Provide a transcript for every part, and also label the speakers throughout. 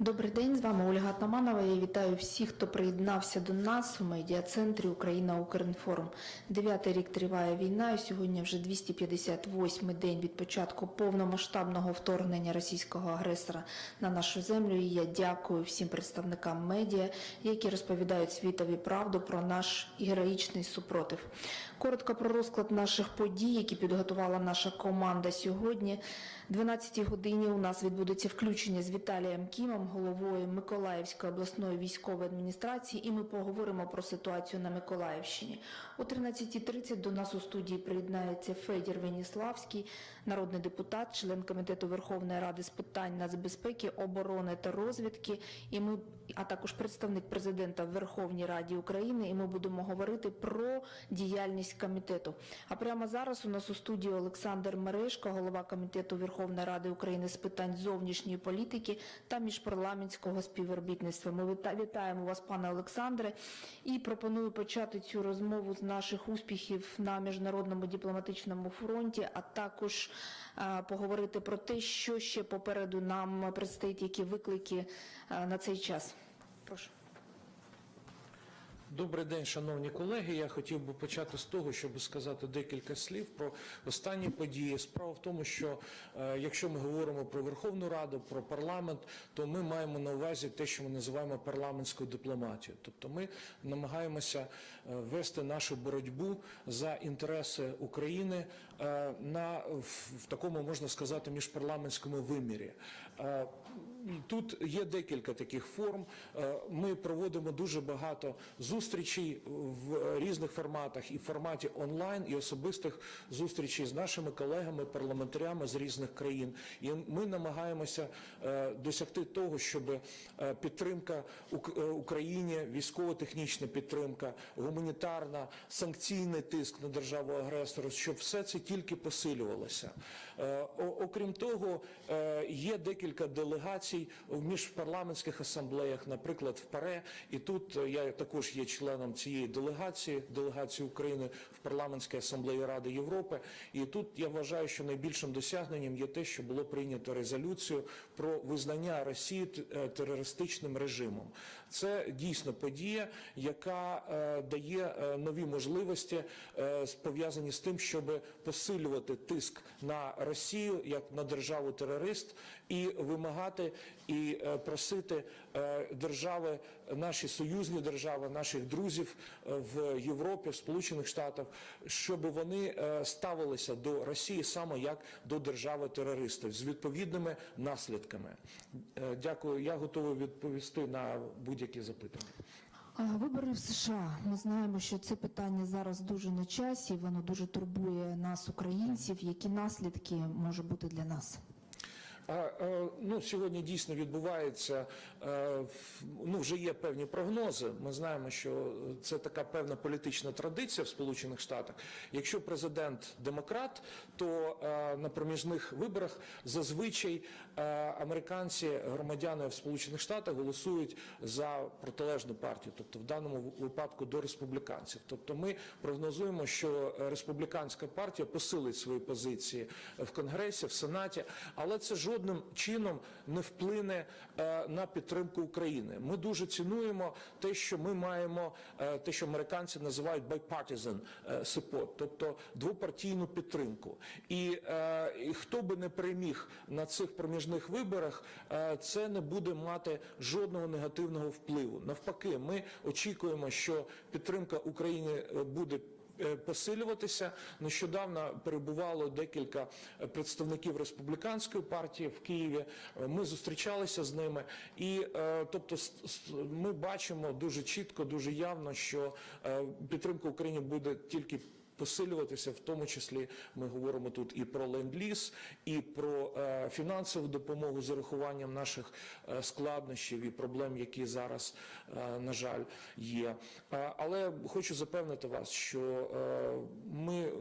Speaker 1: Добрий день, з вами Ольга Атаманова. Я вітаю всіх, хто приєднався до нас у медіа-центрі Україна Укрінформ. Дев'ятий рік триває війна, і сьогодні вже 258-й день від початку повномасштабного вторгнення російського агресора на нашу землю. І я дякую всім представникам медіа, які розповідають світові правду про наш героїчний супротив. Коротко про розклад наших подій, які підготувала наша команда сьогодні. 12 годині у нас відбудеться включення з Віталієм Кімом, головою Миколаївської обласної військової адміністрації, і ми поговоримо про ситуацію на Миколаївщині. О 13.30 до нас у студії приєднається Федір Веніславський, народний депутат, член комітету Верховної Ради з питань нацбезпеки, оборони та розвідки. І ми, а також представник президента в Верховній Раді України. І ми будемо говорити про діяльність комітету. А прямо зараз у нас у студії Олександр Мережко, голова комітету Верховної Ради України з питань зовнішньої політики та міжпарламентського співробітництва. Ми вітаємо вас, пане Олександре, і пропоную почати цю розмову з наших успіхів на міжнародному дипломатичному фронті, а також е, поговорити про те, що ще попереду нам предстоїть, які виклики е, на цей час. Прошу.
Speaker 2: Добрий день, шановні колеги. Я хотів би почати з того, щоб сказати декілька слів про останні події. Справа в тому, що е, якщо ми говоримо про Верховну Раду, про парламент, то ми маємо на увазі те, що ми називаємо парламентською дипломатією. Тобто ми намагаємося е, вести нашу боротьбу за інтереси України е, на в, в такому можна сказати міжпарламентському вимірі. Е, Тут є декілька таких форм. Е, Ми проводимо дуже багато зустрічей в різних форматах, і в форматі онлайн, і особистих зустрічей з нашими колегами, парламентарями з різних країн. І ми намагаємося е, досягти того, щоб е, підтримка Ук- Україні, військово-технічна підтримка, гуманітарна, санкційний тиск на державу агресору, щоб все це тільки посилювалося. Окрім того, є декілька делегацій в міжпарламентських асамблеях, наприклад, в ПАРЕ, і тут е, я також є членом цієї делегації, делегації України в парламентській асамблеї Ради Європи. І тут я вважаю, що найбільшим досягненням є те, що було прийнято резолюцію про визнання Росії е, терористичним режимом. Це дійсно подія, яка е, дає нові можливості, пов'язані з тим, щоб посилювати тиск на Росію як на державу терорист і вимагати і е, просити е, держави, наші союзні держави, наших друзів е, в Європі, в Сполучених Штатах, щоб вони ставилися до Росії саме як до держави терористів з відповідними наслідками. Дякую. Я готовий відповісти на будь-які запитання.
Speaker 1: Вибори в США. Ми знаємо, що це питання зараз дуже на часі. Воно дуже турбує нас, українців. Які наслідки може бути для нас?
Speaker 2: Е, ну, сьогодні дійсно відбувається, е, ну, вже є певні прогнози. Ми знаємо, що це така певна політична традиція в Сполучених Штатах. Якщо президент демократ, то е, на проміжних виборах зазвичай американці, громадяни в Сполучених Штатах голосують за протилежну партію, тобто в даному випадку до республіканців. Тобто ми прогнозуємо, що республіканська партія посилить свої позиції в Конгресі, в Сенаті, але це жодним чином не вплине е, на підтримку України. Ми дуже цінуємо те, що ми маємо, е, те, що американці називають bipartisan е, support, тобто двопартійну підтримку. І, і хто би не переміг на цих проміжних виборах, це не буде мати жодного негативного впливу. Навпаки, ми очікуємо, що підтримка України буде посилюватися. Нещодавно перебувало декілька е, представників республіканської партії в Києві. Е, Ми зустрічалися з ними, і е, тобто ми бачимо дуже чітко, дуже явно, що е, підтримка України буде тільки. Посилюватися, в тому числі ми говоримо тут і про ленд-ліз, і про е, фінансову допомогу з урахуванням наших е, складнощів і проблем, які зараз, е, на жаль, є. Е, але хочу запевнити вас, що е, ми е,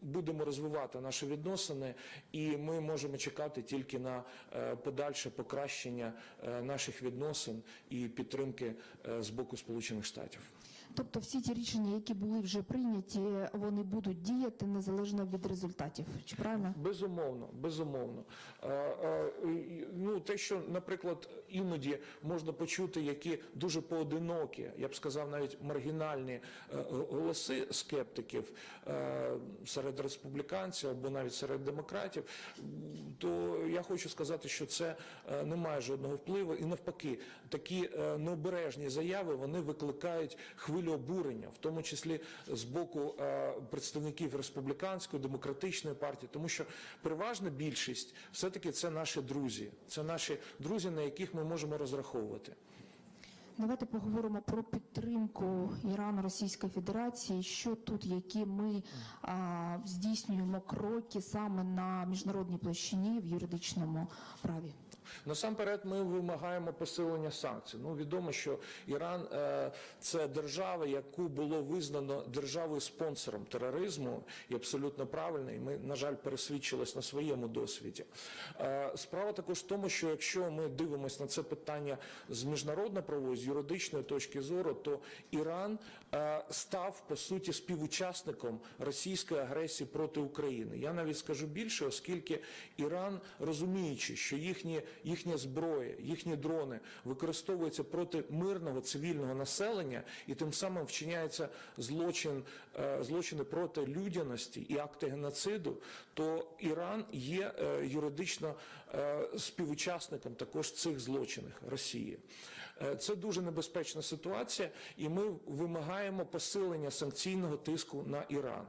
Speaker 2: будемо розвивати наші відносини, і ми можемо чекати тільки на е, подальше покращення е, наших відносин і підтримки е, з боку Сполучених Штатів.
Speaker 1: Тобто, всі ті рішення, які були вже прийняті, вони будуть діяти незалежно від результатів. Чи правильно?
Speaker 2: Безумовно, безумовно. Е, е, Ну, те, що, наприклад, іноді можна почути, які дуже поодинокі, я б сказав, навіть маргінальні е, голоси скептиків е, серед республіканців або навіть серед демократів, то я хочу сказати, що це е, не має жодного впливу. І навпаки, такі необережні заяви вони викликають хвилю обурення, в тому числі з боку представників республіканської демократичної партії, тому що переважна більшість все-таки це наші друзі, це наші друзі, на яких ми можемо розраховувати.
Speaker 1: Давайте поговоримо про підтримку Ірану Російської Федерації. Що тут, які ми а, здійснюємо кроки саме на міжнародній площині в юридичному праві?
Speaker 2: Насамперед, ми вимагаємо посилення санкцій. Ну відомо, що Іран е, це держава, яку було визнано державою спонсором тероризму, і абсолютно правильно. І ми, на жаль, пересвідчились на своєму досвіді. Е, справа також в тому, що якщо ми дивимося на це питання з міжнародно-правової, з юридичної точки зору, то Іран став по суті співучасником російської агресії проти України. Я навіть скажу більше, оскільки Іран, розуміючи, що їхні їхня зброя, їхні дрони використовуються проти мирного цивільного населення, і тим самим вчиняється злочин, е, злочини проти людяності і акти геноциду, то Іран є е, юридично е, співучасником також цих злочинів Росії. Е, Це дуже небезпечна ситуація, і ми вимагаємо посилення санкційного тиску на Іран.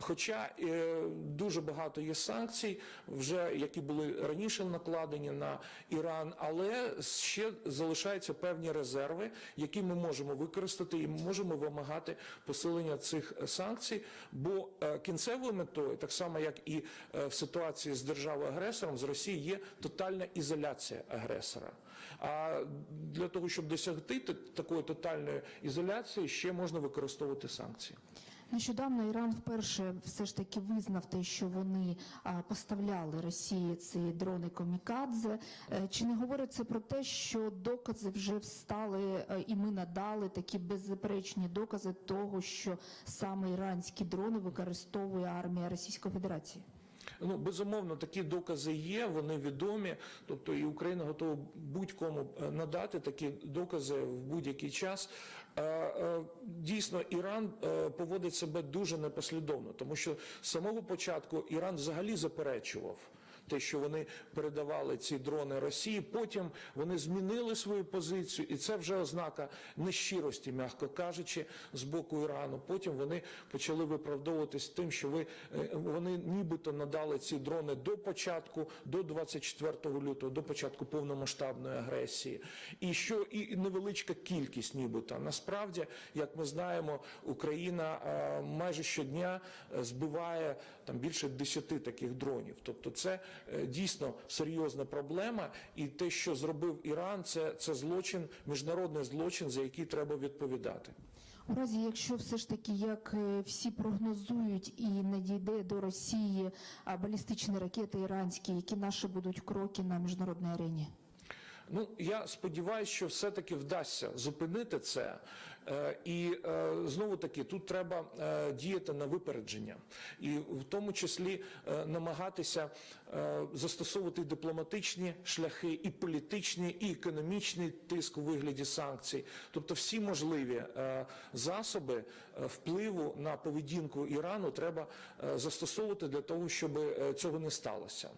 Speaker 2: Хоча е, дуже багато є санкцій, вже які були раніше накладені на Іран, але ще залишаються певні резерви, які ми можемо використати і можемо вимагати посилення цих санкцій. Бо е, кінцевою метою, так само як і в ситуації з державою-агресором, з Росії є тотальна ізоляція агресора. А для того, щоб досягти такої тотальної ізоляції, ще можна використовувати санкції.
Speaker 1: Нещодавно Іран вперше все ж таки визнав те, що вони поставляли Росії ці дрони комікадзе. Е, Чи не говорить це про те, що докази вже встали, е, і ми надали такі беззаперечні докази того, що саме іранські дрони використовує армія Російської Федерації?
Speaker 2: Ну, безумовно, такі докази є, вони відомі. Тобто і Україна готова будь-кому е, надати такі докази в будь-який час. Е, е, Дійсно, Іран поводить себе дуже непослідовно, тому що з самого початку Іран взагалі заперечував. Те, що вони передавали ці дрони Росії, потім вони змінили свою позицію, і це вже ознака нещирості, м'яко кажучи, з боку Ірану. Потім вони почали виправдовуватись тим, що ви е, вони нібито надали ці дрони до початку, до 24 лютого, до початку повномасштабної агресії, і що і невеличка кількість, нібито насправді, як ми знаємо, Україна е, майже щодня збиває там більше 10 таких дронів. Тобто, це дійсно серйозна проблема, і те, що зробив Іран, це, це злочин, міжнародний злочин, за який треба відповідати.
Speaker 1: У разі, якщо все ж таки, як е, всі прогнозують, і не дійде до Росії балістичні ракети іранські, які наші будуть кроки на міжнародній арені?
Speaker 2: Ну я сподіваюся, що все-таки вдасться зупинити це. Е, І е, знову таки тут треба е, діяти на випередження, і в тому числі намагатися застосовувати дипломатичні шляхи, і політичні, і економічний тиск у вигляді санкцій, тобто всі можливі засоби впливу на поведінку Ірану треба застосовувати для того, щоб цього не сталося.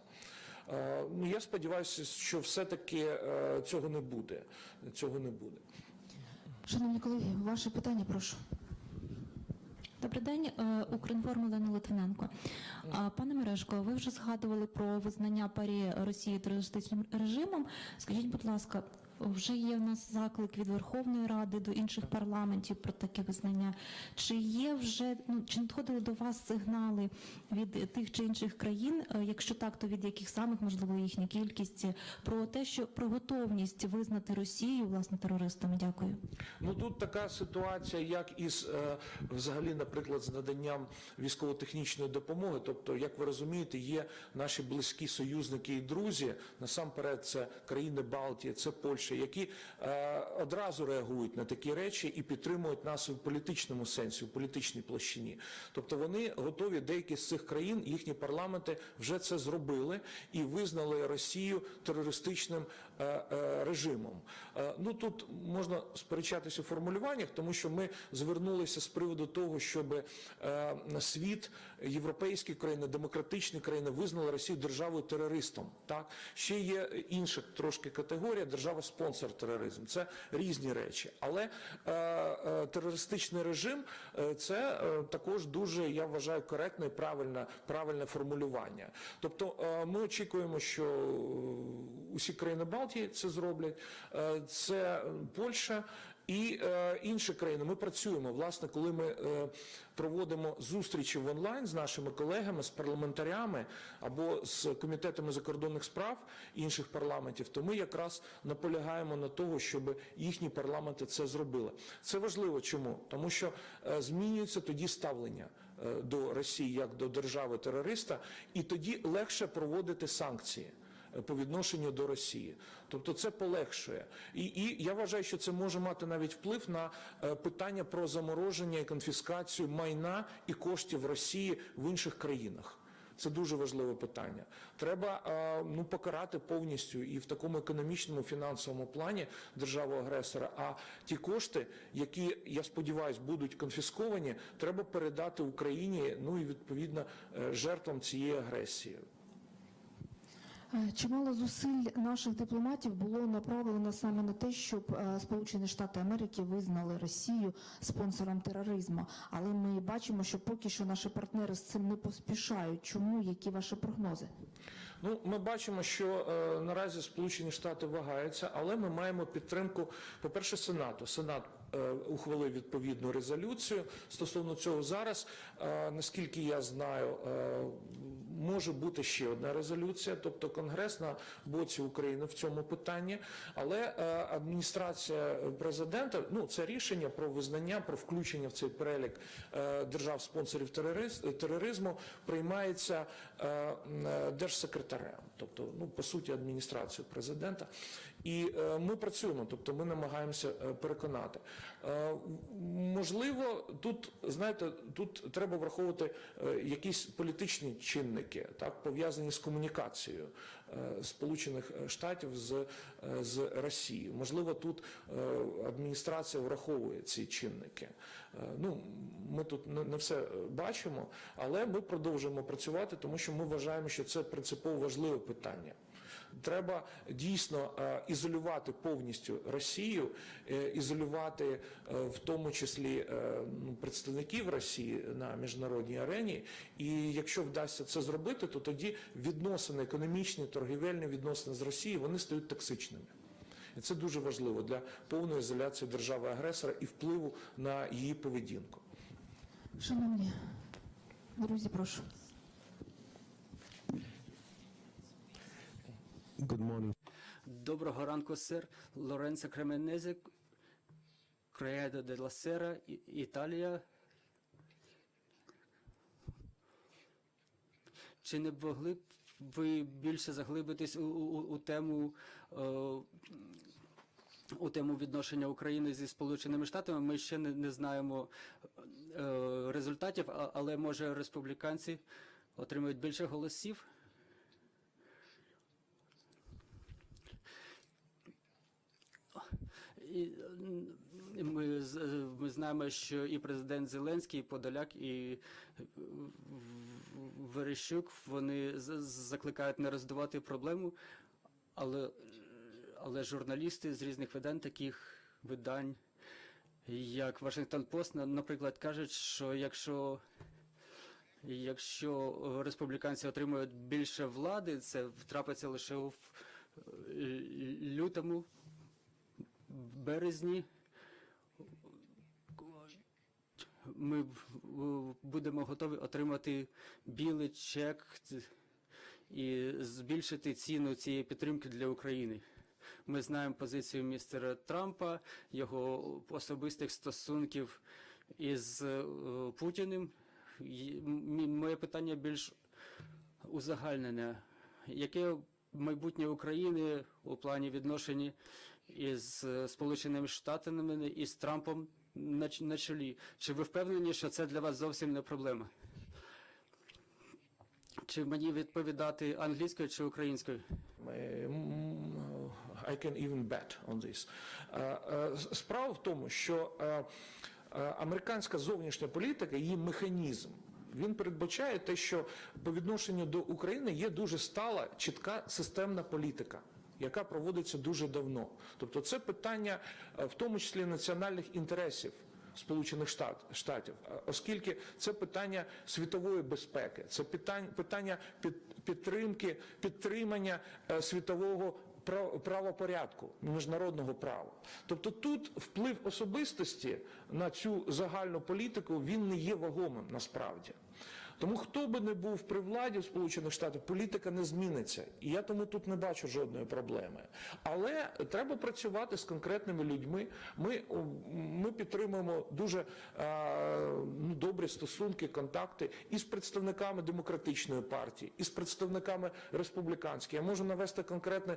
Speaker 2: Ну, я сподіваюся, що все-таки е, цього не буде. Цього не буде.
Speaker 1: Шановні колеги, ваше питання, прошу.
Speaker 3: Добрий день, е, Укрінформ Олена Литвиненко. Пане Мережко, ви вже згадували про визнання парі Росії терористичним режимом. Скажіть, будь ласка, вже є в нас заклик від Верховної Ради до інших парламентів про таке визнання. Чи є вже ну чи надходили до вас сигнали від тих чи інших країн? Е, Якщо так, то від яких самих можливо їхня кількість про те, що про готовність визнати Росію власне терористами? Дякую.
Speaker 2: Ну тут така ситуація, як із е, взагалі, наприклад, з наданням військово-технічної допомоги. Тобто, як ви розумієте, є наші близькі союзники і друзі. Насамперед, це країни Балтії, це Польща, інше, які е, одразу реагують на такі речі і підтримують нас у політичному сенсі, у політичній площині. Тобто вони готові, деякі з цих країн, їхні парламенти вже це зробили і визнали Росію терористичним е, режимом. Е, ну тут можна сперечатися у формулюваннях, тому що ми звернулися з приводу того, щоб е, світ, європейські країни, демократичні країни визнали Росію державою терористом. Так ще є інша трошки категорія держава-спонсор тероризму. Це різні речі, але е, е, терористичний режим е, це е, також дуже я вважаю коректне і правильне, правильне формулювання. Тобто е, ми очікуємо, що е, усі країни Балтії це зроблять. Е, Це Польща. І е, інші країни ми працюємо. Власне, коли ми е, проводимо зустрічі в онлайн з нашими колегами, з парламентарями або з комітетами закордонних справ інших парламентів, то ми якраз наполягаємо на того, щоб їхні парламенти це зробили. Це важливо. Чому? Тому що е, змінюється тоді ставлення е, до Росії як до держави терориста, і тоді легше проводити санкції по відношенню до Росії. Тобто це полегшує. І, і я вважаю, що це може мати навіть вплив на е, питання про замороження і конфіскацію майна і коштів Росії в інших країнах. Це дуже важливе питання. Треба е, ну покарати повністю і в такому економічному фінансовому плані державу агресора. А ті кошти, які я сподіваюся, будуть конфісковані, треба передати Україні. Ну і відповідно е, жертвам цієї агресії.
Speaker 1: Е, Чимало зусиль наших дипломатів було направлено саме на те, щоб е, Сполучені Штати Америки визнали Росію спонсором тероризму. Але ми бачимо, що поки що наші партнери з цим не поспішають. Чому? Які ваші прогнози?
Speaker 2: Ну, ми бачимо, що е, наразі Сполучені Штати вагаються, але ми маємо підтримку, по-перше, Сенату. Сенат ухвалив відповідну резолюцію стосовно цього зараз. Е, наскільки я знаю, е, може бути ще одна резолюція, тобто Конгрес на боці України в цьому питанні, але е, адміністрація президента, ну це рішення про визнання, про включення в цей перелік е, держав-спонсорів тероризму приймається е, е, держсекретарем, тобто, ну по суті, адміністрацією президента. І е, ми працюємо, тобто ми намагаємося е, переконати. Е, можливо, тут знаєте, тут треба враховувати якісь політичні чинники, так пов'язані з комунікацією Сполучених Штатів з, з Росією. Можливо, тут адміністрація враховує ці чинники. Ну, ми тут не все бачимо, але ми продовжуємо працювати, тому що ми вважаємо, що це принципово важливе питання. Треба дійсно е, ізолювати повністю Росію, е, ізолювати е, в тому числі ну, представників Росії на міжнародній арені. І якщо вдасться це зробити, то тоді відносини економічні, торгівельні відносини з Росією вони стають токсичними. І це дуже важливо для повної ізоляції держави-агресора і впливу на її поведінку.
Speaker 1: Шановні друзі, прошу.
Speaker 4: Good morning.
Speaker 5: Доброго ранку, сер. Лоренцо Кременезе, Креадо де ла Сера, Італія. Чи не могли б ви більше заглибитись у, у, у тему е, у тему відношення України зі Сполученими Штатами? Ми ще не, не знаємо е, результатів, але може республіканці отримують більше голосів? І ми, ми знаємо, що і президент Зеленський, і Подоляк, і Верещук вони закликають не роздувати проблему, але, але журналісти з різних видань, таких видань, як Вашингтон Пост, наприклад, кажуть, що якщо Якщо республіканці отримують більше влади, це трапиться лише у е, лютому, березні. Ми будемо готові отримати білий чек і збільшити ціну цієї підтримки для України. Ми знаємо позицію містера Трампа, його особистих стосунків із е, Путіним. Моє питання більш узагальнене. Яке майбутнє України у плані відношень із е, Сполученими Штатами і з Трампом на, чолі. Чи ви впевнені, що це для вас зовсім не проблема? Чи мені відповідати англійською чи українською?
Speaker 2: I can even bet on this. Справа в тому, що американська зовнішня політика, її механізм, він передбачає те, що по відношенню до України є дуже стала, чітка системна політика. Яка проводиться дуже давно, тобто це питання, е, в тому числі національних інтересів Сполучених Штатів, е, оскільки це питання світової безпеки, це питання, питання під, підтримки, підтримання е, світового прав- правопорядку, міжнародного права. Тобто тут вплив особистості на цю загальну політику він не є вагомим насправді. Тому хто би не був при владі в Сполучених Штатах, політика не зміниться. І я тому тут не бачу жодної проблеми. Але треба працювати з конкретними людьми. Ми, ми підтримуємо дуже ну, добрі стосунки, контакти із представниками демократичної партії, і з представниками республіканської. Я можу навести конкретне,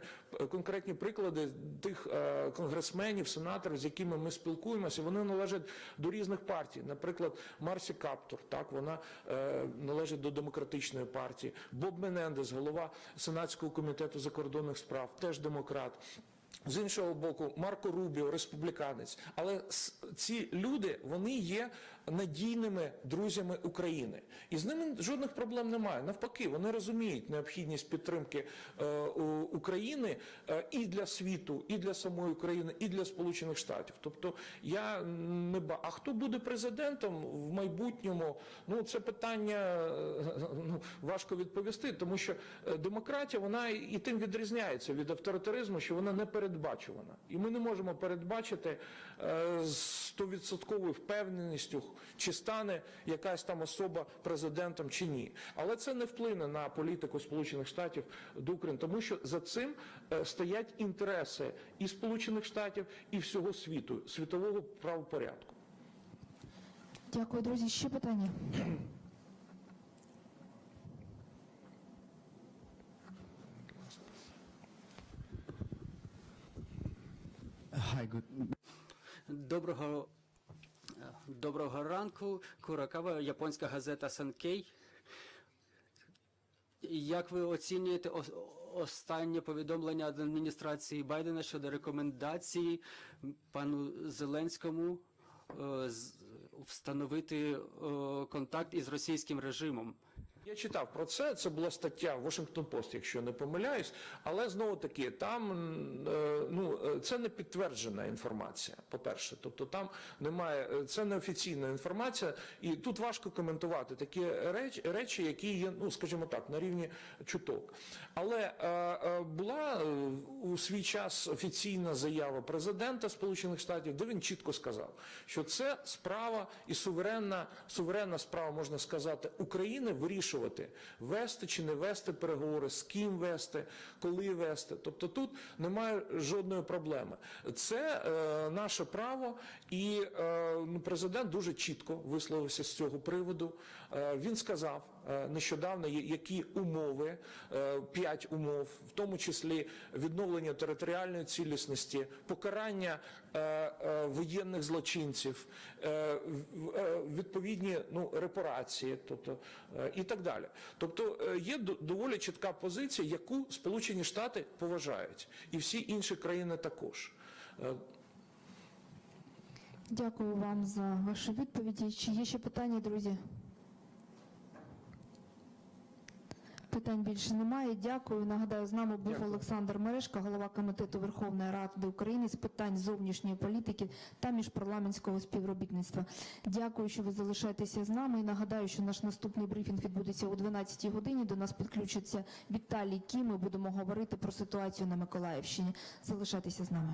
Speaker 2: конкретні приклади тих е, конгресменів, сенаторів, з якими ми спілкуємося. Вони належать до різних партій. Наприклад, Марсі Каптур, так вона е, належить до демократичної партії. Боб Менендес, голова Сенатського комітету закордонних справ, теж демократ. З іншого боку, Марко Рубіо, республіканець. Але ці люди вони є надійними друзями України, і з ними жодних проблем немає. Навпаки, вони розуміють необхідність підтримки е, України е, і для світу, і для самої України, і для Сполучених Штатів. Тобто я не ба. А хто буде президентом в майбутньому? Ну це питання е, ну, важко відповісти, тому що демократія вона і тим відрізняється від авторитаризму, що вона не передбачувана. І ми не можемо передбачити стовідсотковою впевненістю, чи стане якась там особа президентом чи ні. Але це не вплине на політику Сполучених Штатів до України, тому що за цим е, стоять інтереси і Сполучених Штатів, і всього світу, світового правопорядку.
Speaker 1: Дякую, друзі. Ще питання.
Speaker 5: Доброго, доброго ранку. Куракава, японська газета Санкей. Як ви оцінюєте останнє повідомлення адміністрації Байдена щодо рекомендації пану Зеленському е, встановити е, контакт із російським режимом?
Speaker 2: Я читав про це. Це була стаття Washington Post, якщо не помиляюсь. Але знову таки, там е, ну е, це не підтверджена інформація. По-перше, тобто там немає е, це не офіційна інформація, і тут важко коментувати такі речі, які є, ну скажімо так, на рівні чуток. Але була у свій час офіційна заява президента Сполучених Штатів, де він чітко сказав, що це справа і суверенна, суверенна справа, можна сказати, України вирішувати, вести чи не вести переговори, з ким вести, коли вести. Тобто тут немає жодної проблеми. Це е, наше право, і е, ну, президент дуже чітко висловився з цього приводу. Е, він сказав нещодавно, які умови, е, п'ять умов, в тому числі відновлення територіальної цілісності, покарання е, е, воєнних злочинців, е, е, відповідні ну, репарації, тобто е, і так далі. Тобто е, є доволі чітка позиція, яку Сполучені Штати поважають, і всі інші країни також. Е,
Speaker 1: Дякую вам за ваші відповіді. Чи є ще питання, друзі? Питань більше немає. Дякую. Нагадаю, з нами був
Speaker 2: Дякую.
Speaker 1: Олександр Мережка, голова комітету Верховної Ради України з питань зовнішньої політики та міжпарламентського співробітництва. Дякую, що ви залишаєтеся з нами. І нагадаю, що наш наступний брифінг відбудеться о 12 годині. До нас підключиться Віталій Кім. Ми будемо говорити про ситуацію на Миколаївщині. Залишайтеся з нами.